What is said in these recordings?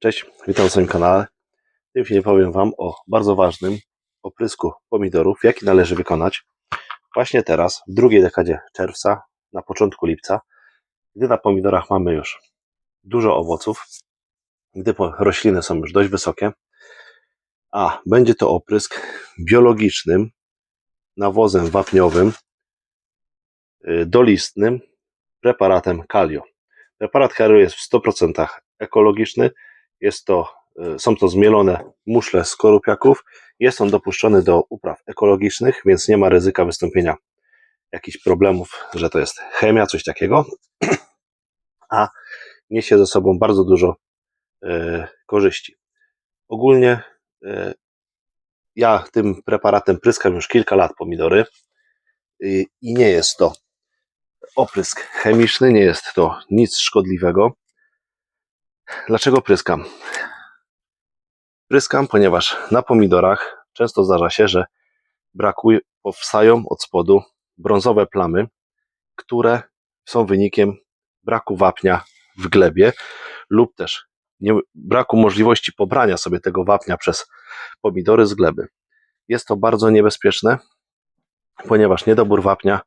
Cześć, witam na swoim kanale. W tym filmie powiem Wam o bardzo ważnym oprysku pomidorów, jaki należy wykonać właśnie teraz, w drugiej dekadzie czerwca, na początku lipca, gdy na pomidorach mamy już dużo owoców, gdy rośliny są już dość wysokie, a będzie to oprysk biologicznym, nawozem wapniowym, y, dolistnym, preparatem Kalio. Preparat Kalio jest w 100% ekologiczny, jest to, y, są to zmielone muszle skorupiaków. Jest on dopuszczony do upraw ekologicznych, więc nie ma ryzyka wystąpienia jakichś problemów, że to jest chemia, coś takiego. A niesie ze sobą bardzo dużo y, korzyści. Ogólnie y, ja tym preparatem pryskam już kilka lat pomidory i nie jest to oprysk chemiczny, nie jest to nic szkodliwego. Dlaczego pryskam? Pryskam, ponieważ na pomidorach często zdarza się, że brakuje, powstają od spodu brązowe plamy, które są wynikiem braku wapnia w glebie lub też nie, braku możliwości pobrania sobie tego wapnia przez pomidory z gleby. Jest to bardzo niebezpieczne, ponieważ niedobór wapnia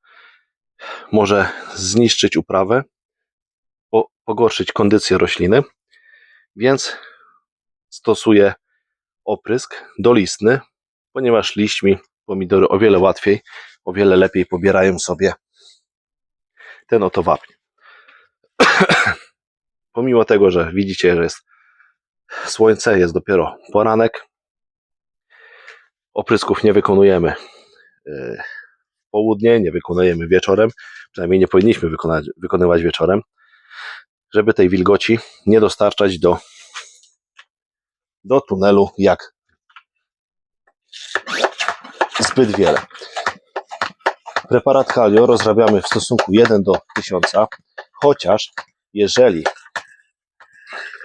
może zniszczyć uprawę, po, pogorszyć kondycję rośliny, więc stosuję oprysk dolistny, ponieważ liśćmi pomidory o wiele łatwiej, o wiele lepiej pobierają sobie ten oto wapń. Pomimo tego, że widzicie, że jest słońce, jest dopiero poranek, oprysków nie wykonujemy yy, w południe, nie wykonujemy wieczorem, przynajmniej nie powinniśmy wykonywać wieczorem, żeby tej wilgoci nie dostarczać do, do tunelu jak zbyt wiele. Preparat Kalio rozrabiamy w stosunku 1 do 1000, chociaż jeżeli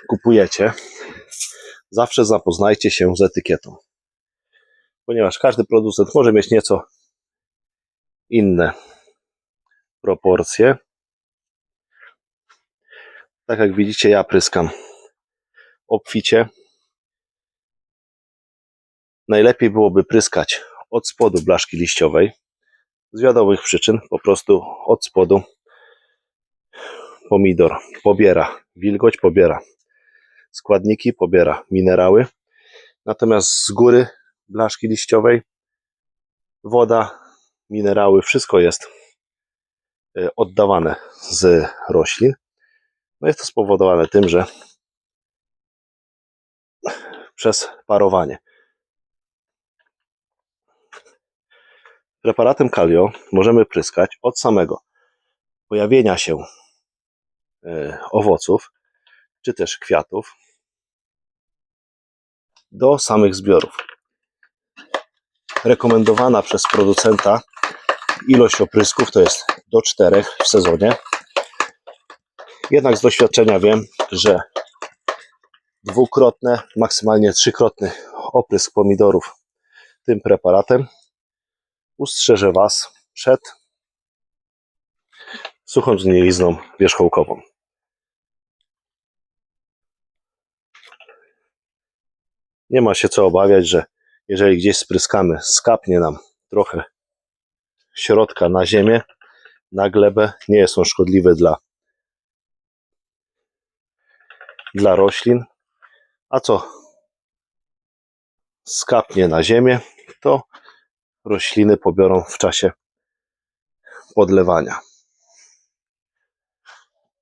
kupujecie, zawsze zapoznajcie się z etykietą, ponieważ każdy producent może mieć nieco inne proporcje. Tak jak widzicie, ja pryskam obficie. Najlepiej byłoby pryskać od spodu blaszki liściowej. Z wiadomych przyczyn, po prostu od spodu pomidor pobiera wilgoć, pobiera składniki, pobiera minerały. Natomiast z góry blaszki liściowej woda, minerały, wszystko jest e, oddawane z roślin. No jest to spowodowane tym, że przez parowanie. Preparatem Kalio możemy pryskać od samego pojawienia się e, owoców, czy też kwiatów, do samych zbiorów. Rekomendowana przez producenta ilość oprysków to jest do czterech w sezonie. Jednak z doświadczenia wiem, że dwukrotne, maksymalnie trzykrotny oprysk pomidorów tym preparatem ustrzeże Was przed suchą zgnilizną wierzchołkową. Nie ma się co obawiać, że jeżeli gdzieś spryskamy, skapnie nam trochę środka na ziemię, na glebę, nie jest on szkodliwy dla, dla roślin. A co skapnie na ziemię, to rośliny pobiorą w czasie podlewania.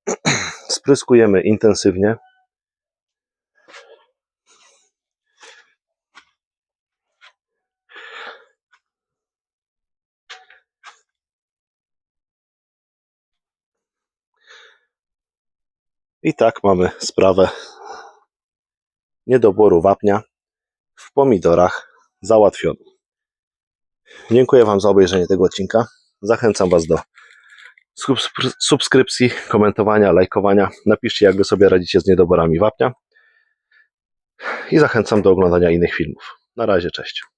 Spryskujemy intensywnie. I tak mamy sprawę niedoboru wapnia w pomidorach załatwioną. Dziękuję Wam za obejrzenie tego odcinka. Zachęcam Was do subs- subskrypcji, komentowania, lajkowania. Napiszcie, jak Wy sobie radzicie z niedoborami wapnia. I zachęcam do oglądania innych filmów. Na razie, cześć.